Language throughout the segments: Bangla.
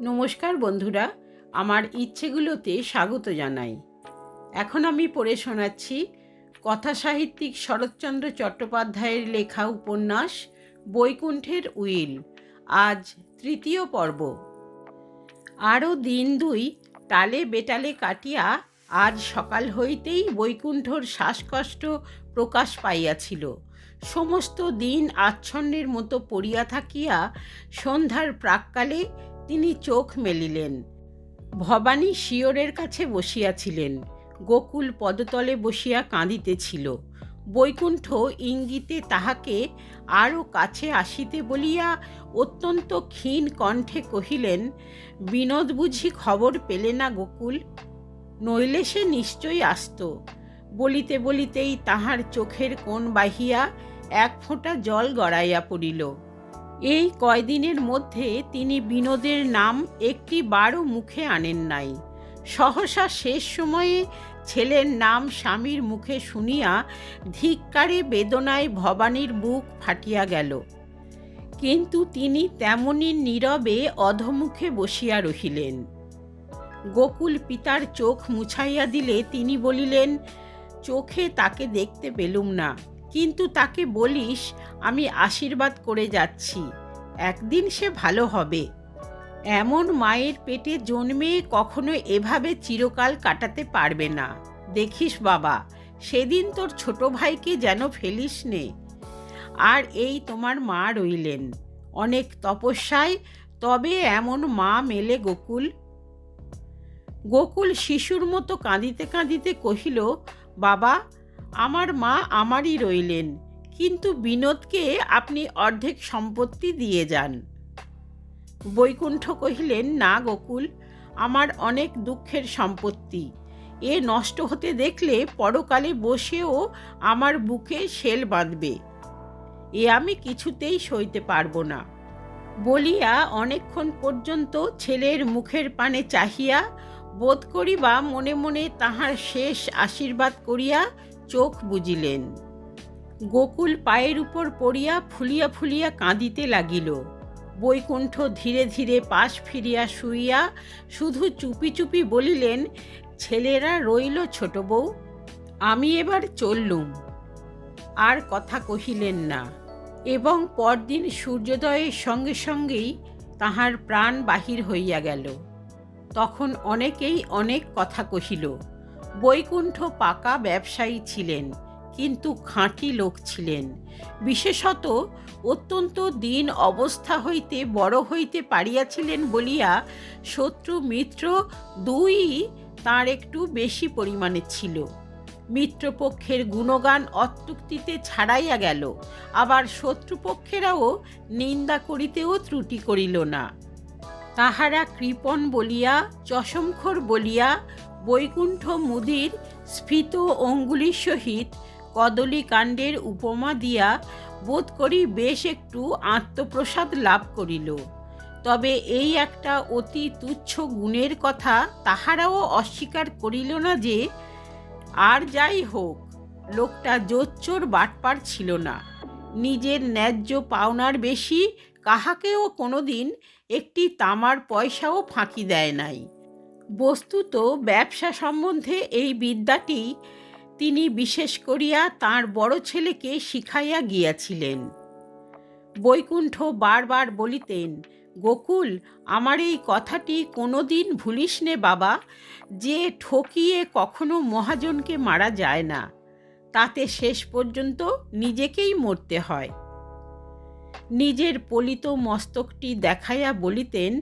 নমস্কার বন্ধুরা, আমার ইচ্ছেগুলোতে স্বাগত জানাই। এখন আমি পড়ে শোনাচ্ছি কথা সাহিত্যিক শরৎচন্দ্র চট্টোপাধ্যায়ের লেখা উপন্যাস, বৈকুণ্ঠের উইল, আজ তৃতীয় পর্ব। আরও দিন দুই টালে বেটালে কাটিয়া আজ সকাল হইতেই বৈকুণ্ঠর শ্বাসকষ্ট প্রকাশ পাইয়াছিল। সমস্ত দিন আচ্ছন্নের মতো পড়িয়া থাকিয়া সন্ধ্যার প্রাককালে তিনি চোখ মেলিলেন। ভবানী শিয়রের কাছে বসিয়াছিলেন। গোকুল পদতলে বসিয়া কাঁদিতেছিল। বৈকুণ্ঠ ইঙ্গিতে তাহাকে আরও কাছে আসিতে বলিয়া অত্যন্ত ক্ষীণ কণ্ঠে কহিলেন, বিনোদ বুঝি খবর পেলে না গোকুল? নইলে সে নিশ্চয়ই আসত বলিতে বলিতেই তাহার চোখের কোণ বাহিয়া এক ফোঁটা জল গড়াইয়া পড়িল। এই কয়দিনের মধ্যে তিনি বিনোদের নাম একটি বারও মুখে আনেন নাই। সহসা শেষ সময়ে ছেলের নাম স্বামীর মুখে শুনিয়া ধিক্কারে বেদনায় ভবানীর বুক ফাটিয়া গেল। কিন্তু তিনি তেমনি নীরবে অধমুখে বসিয়া রহিলেন। গোকুল পিতার চোখ মুছাইয়া দিলে তিনি বলিলেন, চোখে তাকে দেখতে পেলুম না। কিন্তু তাকে বলিস, আমি আশীর্বাদ করে যাচ্ছি, একদিন সে ভালো হবে। এমন মায়ের পেটে জন্মে কখনো এভাবে চিরকাল কাটাতে পারবে না। দেখিস বাবা, সেদিন তোর ছোট ভাইকে যেন ফেলিস নে। আর এই তোমার মা রইলেন। অনেক তপস্যায়, তবে এমন মা মেলে গোকুল। গোকুল শিশুর মতো কাঁদিতে কাঁদিতে কহিল, বাবা আমার মা আমারই রইলেন, কিন্তু বিনোদকে আপনি অর্ধেক সম্পত্তি দিয়ে যান। বৈকুণ্ঠ কহিলেন, না গোকুল, আমার অনেক দুঃখের সম্পত্তি। এ নষ্ট হতে দেখলে পরকালে বসেও আমার বুকে শেল বাঁধবে। এ আমি কিছুতেই সইতে পারব না। বলিয়া অনেকক্ষণ পর্যন্ত ছেলের মুখের পানে চাহিয়া বোধ করিবা মনে মনে তাহার শেষ আশীর্বাদ করিয়া চোখ বুজিলেন। গোকুল পায়ের উপর পড়িয়া ফুলিয়া ফুলিয়া কাঁদিতে লাগিল। বৈকুণ্ঠ ধীরে ধীরে পাশ ফিরিয়া শুইয়া শুধু চুপি চুপি বলিলেন, ছেলেরা রইল ছোট বউ, আমি এবার চললুম। আর কথা কহিলেন না। এবং পরদিন সূর্যোদয়ের সঙ্গে সঙ্গেই তাহার প্রাণ বাহির হইয়া গেল। তখন অনেকেই অনেক কথা কহিল। বৈকুণ্ঠ পাকা ব্যবসায়ী ছিলেন, কিন্তু খাঁটি লোক ছিলেন। বিশেষত অত্যন্ত দিন অবস্থা হইতে বড় হইতে পারিয়াছিলেন বলিয়া শত্রু মিত্র দুই তার একটু বেশি পরিমাণে ছিল। মিত্রপক্ষের গুণগান অত্যুক্তিতে ছাড়াইয়া গেল, আবার শত্রুপক্ষেরাও নিন্দা করিতেও ত্রুটি করিল না। তাহারা কৃপণ বলিয়া, চশমখোর বলিয়া বৈকুণ্ঠ মুদির স্ফীত অঙ্গুলির সহিত কদলী কাণ্ডের উপমা দিয়া বোধ করি বেশ একটু আত্মপ্রসাদ লাভ করিল। তবে এই একটা অতি তুচ্ছ গুণের কথা তাহারাও অস্বীকার করিল না যে, আর যাই হোক, লোকটা জোচ্চোর বাটপার ছিল না। নিজের ন্যায্য পাওনার বেশি কাহাকেও কোনোদিন একটি তামার পয়সাও ফাঁকি দেয় নাই। বস্তুত ব্যবসা সম্বন্ধে এই বিদ্যাটি তিনি বিশেষ করিয়া তার বড় ছেলেকে শিখাইয়া গিয়াছিলেন। বৈকুণ্ঠ বারবার বলিতেন, গোকুল, আমার এই কথাটি কোনো দিন ভুলিস নে বাবা, যে ঠকিয়ে কখনো মহাজনকে মারা যায় না। তাতে শেষ পর্যন্ত নিজেকেই মরতে হয়। নিজের পলিত মস্তকটি দেখাইয়া বলিতেন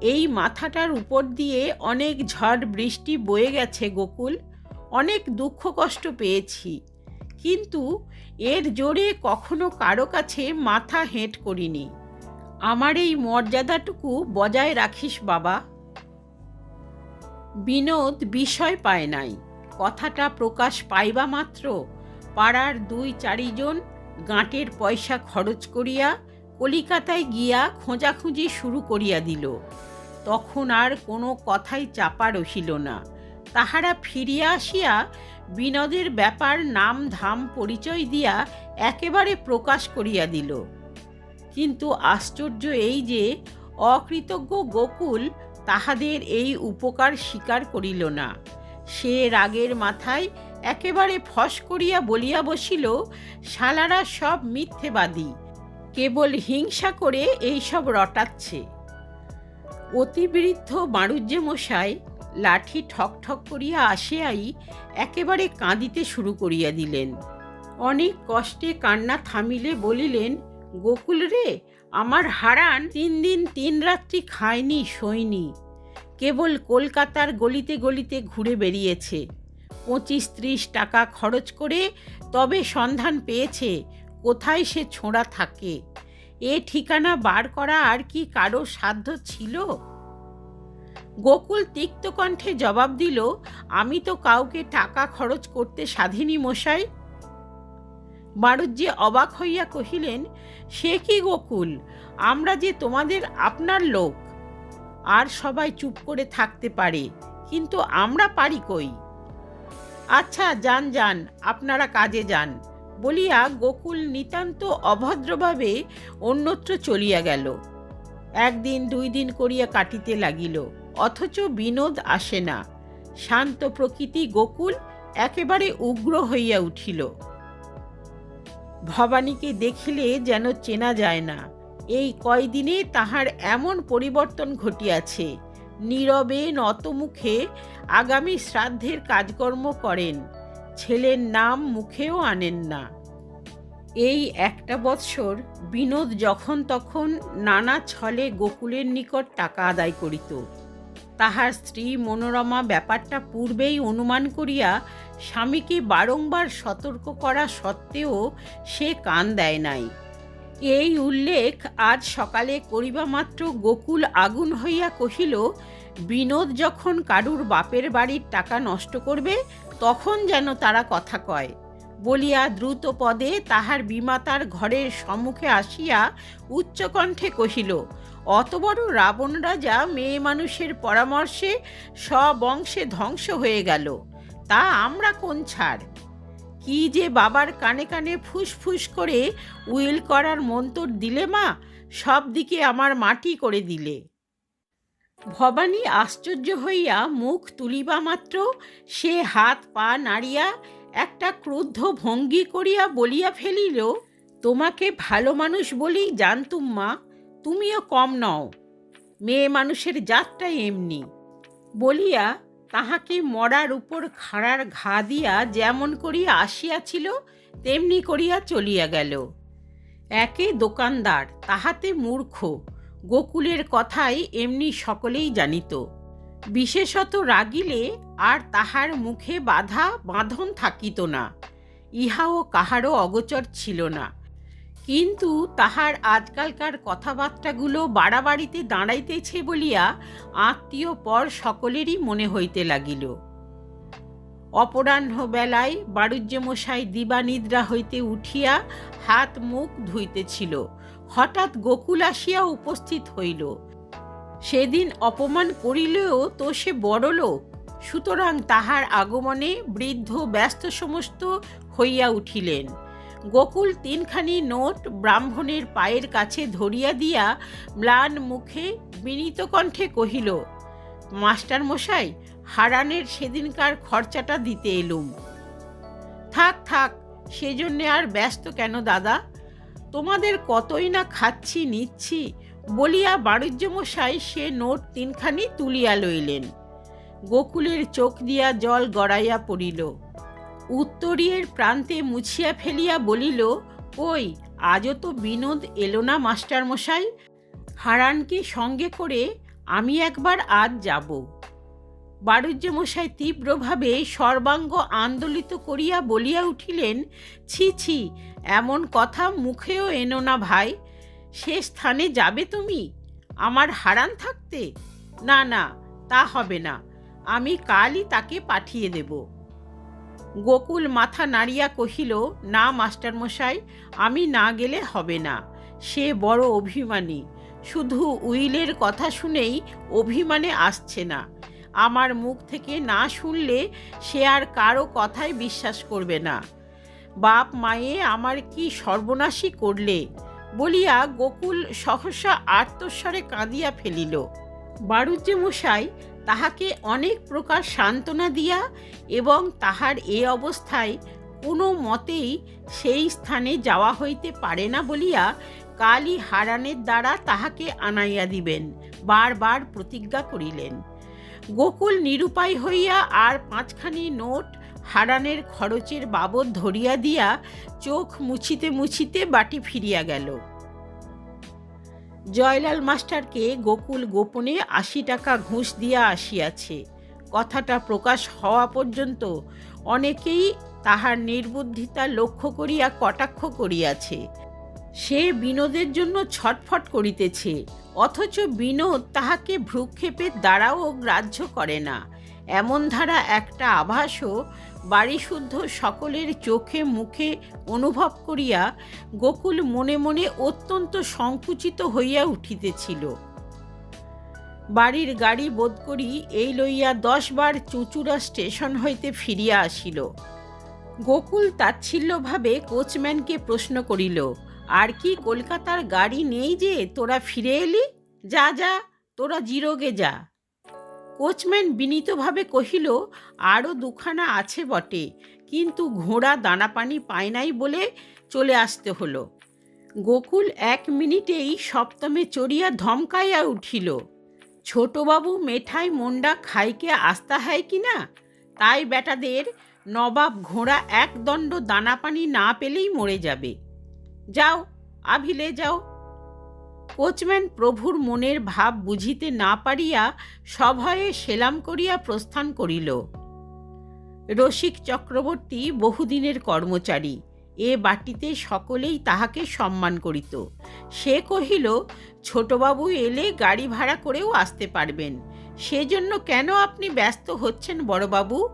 এই মাথাটার উপর দিয়ে অনেক ঝড় বৃষ্টি বয়ে গেছে গোকুল। অনেক দুঃখ কষ্ট পেয়েছি। কিন্তু এর জোরে কখনো কারও কাছে মাথা হেঁট করিনি। আমার এই মর্যাদাটুকু বজায় রাখিস বাবা। বিনোদ বিষয় পায় নাই। কথাটা প্রকাশ পাইবা মাত্র। পাড়ার দুই চারিজন গাঁটের পয়সা খরচ করিয়া কলিকাতায় গিয়া খোঁজাখুঁজি শুরু করিয়া দিল। তখন আর কোনো কথাই চাপা রহিল না। তাহারা ফিরিয়া আসিয়া বিনোদের ব্যাপার নাম ধাম পরিচয় দিয়া একেবারে প্রকাশ করিয়া দিল। কিন্তু আশ্চর্য এই যে, অকৃতজ্ঞ গোকুল তাহাদের এই উপকার স্বীকার করিল না। সে রাগের মাথায় একেবারে ফস করিয়া বলিয়া বসিল, শালারা সব মিথ্যেবাদী। কেবল হিংসা করে এইসব রটাচ্ছে। অতিবৃদ্ধ বাণুজ্য মশাই লাঠি ঠক ঠক করিয়া আসিয়াই একেবারে কাঁদিতে শুরু করিয়া দিলেন। অনেক কষ্টে কান্না থামিলে বলিলেন, গোকুল রে, আমার হারান তিন দিন তিন রাত্রি খায়নি, শোয়নি। কেবল কলকাতার গলিতে গলিতে ঘুরে বেরিয়েছে পঁচিশ ত্রিশ টাকা খরচ করে তবে সন্ধান পেয়েছে, কোথায় সে ছোঁড়া থাকে? এ ঠিকানা বার করা আর কি কারও সাধ্য ছিল? গোকুল তিক্ত কণ্ঠে জবাব দিল, আমি তো কাউকে টাকা খরচ করতে স্বাধীনী মশাই। বাড়ুজ্যে অবাক হইয়া কহিলেন, সে কি গোকুল? আমরা যে তোমাদের আপনার লোক। আর সবাই চুপ করে থাকতে পারে, কিন্তু আমরা পারি কই? আচ্ছা যান যান, আপনারা কাজে যান। বলিয়া গোকুল নিতান্ত অভদ্রভাবে অন্যত্র চলিয়া গেল। একদিন দুই দিন করিয়া কাটিতে লাগিল, অথচ বিনোদ আসে না। শান্ত প্রকৃতি গোকুল একেবারে উগ্র হইয়া উঠিল। ভবানীকে দেখিলে যেন চেনা যায় না, এই কয়দিনে তাহার এমন পরিবর্তন ঘটিয়াছে। নীরবে নতমুখে আগামী শ্রাদ্ধের কাজকর্ম করেন। ছেলের নাম মুখেও আনেন না। এই একটা বৎসর বিনোদ যখন তখন নানা ছলে গোকুলের নিকট টাকা আদায় করিত। তাহার স্ত্রী মনোরমা ব্যাপারটা পূর্বেই অনুমান করিয়া স্বামীকে বারংবার সতর্ক করা সত্ত্বেও সে কান দেয় নাই। এই উল্লেখ আজ সকালে করিবা মাত্র গোকুল আগুন হইয়া কহিল, বিনোদ যখন কারুর বাপের বাড়ির টাকা নষ্ট করবে তখন যেন তারা কথা কয়। বলিয়া দ্রুত পদে তাহার বিমাতার ঘরের সম্মুখে আসিয়া উচ্চকণ্ঠে কহিল, অত বড় রাবণ রাজা মেয়ে মানুষের পরামর্শে সবংশে ধ্বংস হয়ে গেল। তা আমরা কোন ছাড়? কি যে বাবার কানে কানে ফুসফুস করে উইল করার মন্তর দিলে মা? সব দিকে আমার মাটি করে দিলে। ভবানী আশ্চর্য হইয়া মুখ তুলিবা মাত্র, সে হাত পা নাড়িয়া একটা ক্রুদ্ধ ভঙ্গি করিয়া বলিয়া ফেলিল, তোমাকে ভালো মানুষ বলেই জানতুম মা, তুমিও কম নও, মেয়ে মানুষের জাতটাই এমনি। বলিয়া তাহাকে মরার উপর খাড়ার ঘা দিয়া যেমন করিয়া আসিয়াছিল, তেমনি করিয়া চলিয়া গেল। একে দোকানদার, তাহাতে মূর্খ গোকুলের কথাই এমনি সকলেই জানিত। বিশেষত রাগিলে আর তাহার মুখে বাধা বাঁধন থাকিত না, ইহাও কাহারও অগোচর ছিল না। কিন্তু তাহার আজকালকার কথাবার্তাগুলো বাড়াবাড়িতে দাঁড়াইতেছে বলিয়া আত্মীয় পর সকলেরই মনে হইতে লাগিল। অপরাহ্ন বেলায় বাণিজ্যমশাই দিবানিদ্রা হইতে উঠিয়া হাত মুখ ধুইতেছিল। হঠাৎ গোকুল আসিয়া উপস্থিত হইল। সেদিন অপমান করিলেও তো সে বড় লোক সুতরাং তাহার আগমনে বৃদ্ধ ব্যস্ত সমস্ত হইয়া উঠিলেন। গোকুল তিনখানি নোট ব্রাহ্মণের পায়ের কাছে ধরিয়া দিয়া ম্লান মুখে বিনীত কণ্ঠে কহিল, মাস্টার মশাই, হারানের সেদিনকার খরচাটা দিতে এলুম। থাক থাক, সেজন্যে আর ব্যস্ত কেন দাদা? তোমাদের কতই না খাচ্ছি, নিচ্ছি বলিয়া বাণিজ্যমশাই সে নোট তিনখানি তুলিয়া লইলেন। গোকুলের চোখ দিয়া জল গড়াইয়া পড়িল। উত্তরীয়ের প্রান্তে মুছিয়া ফেলিয়া বলিল ওই আজও তো বিনোদ এলো না, মাস্টারমশাই? হারানকে সঙ্গে করে আমি একবার আজ যাব। বাণিজ্যমশাই তীব্রভাবে সর্বাঙ্গ আন্দোলিত করিয়া বলিয়া উঠিলেন, ছি ছি, এমন কথা মুখেও এনো না ভাই। সে স্থানে যাবে তুমি? আমার হারান থাকতে? না না, তা হবে না। আমি কালই তাকে পাঠিয়ে দেব। গোকুল মাথা নাড়িয়া কহিল, না, মাস্টারমশাই, আমি না গেলে হবে না। সে বড় অভিমানী। শুধু উইলের কথা শুনেই অভিমানে আসছে না। আমার মুখ থেকে না শুনলে সে আর কারও কথায় বিশ্বাস করবে না। বাপ মায়ে আমার কি সর্বনাশী করলে? বলিয়া গোকুল সহসা আর্তস্বরে কাঁদিয়া ফেলিল। বাড়ুজ্যে মশাই তাহাকে অনেক প্রকার সান্ত্বনা দিয়া এবং তাহার এ অবস্থায় কোনো মতেই সেই স্থানে যাওয়া হইতে পারে না বলিয়া কালই হারানের দ্বারা তাহাকে আনাইয়া দিবেন, বারবার প্রতিজ্ঞা করিলেন। গোকুল নিরুপায় হইয়া আর পাঁচখানি নোট হারানের খরচের বাবদ ধরিয়া দিয়া চোখ মুছিতে মুছিতে বাটি ফিরিয়া গেল। জয়লাল মাস্টারকে গোকুল গোপনে আশি টাকা ঘুষ দিয়া আসিয়াছে। কথাটা প্রকাশ হওয়া পর্যন্ত অনেকেই তাহার নির্বুদ্ধিতা লক্ষ্য করিয়া কটাক্ষ করিয়াছে। সে বিনোদের জন্য ছটফট করিতেছে, অথচ বিনোদ তাহাকে ভ্রুক্ষেপের দ্বারাও গ্রাহ্য করে না। এমন ধারা একটা আভাসও বাড়িশুদ্ধ সকলের চোখে মুখে অনুভব করিয়া গোকুল মনে মনে অত্যন্ত সংকুচিত হইয়া উঠিতেছিল। বাড়ির গাড়ি বোধ করি এই লইয়া দশবার চুচুড়া স্টেশন হইতে ফিরিয়া আসিল। গোকুল তাচ্ছিল্যভাবে কোচম্যানকে প্রশ্ন করিল আর কি কলকাতার গাড়ি নেই যে? তোরা ফিরে এলি? যা যা, তোরা জিরোগে যা। কোচম্যান বিনীতভাবে কহিল আরও দুখানা আছে বটে, কিন্তু ঘোড়া দানাপানি পায় নাই বলে চলে আসতে হলো। গোকুল এক মিনিটেই সপ্তমে চড়িয়া ধমকাইয়া উঠিল, ছোটবাবু, মেঠাই মন্ডা খাইকে আস্তা হয় কি না? তাই বেটাদের নবাব ঘোড়া এক দণ্ড দানাপানি না পেলেই মরে যাবে। যাও আভিলে যাও। কোচম্যান প্রভুর মনের ভাব বুঝিতে না পারিয়া সভয়ে সেলাম করিয়া প্রস্থান করিল। রসিক চক্রবর্তী বহুদিনের কর্মচারী, এ বাটিতে সকলেই তাহাকে সম্মান করিত। সে কহিল, ছোটবাবু এলে গাড়ি ভাড়া করেও আসতে পারবেন। সেজন্য কেন আপনি ব্যস্ত হচ্ছেন বড়বাবু?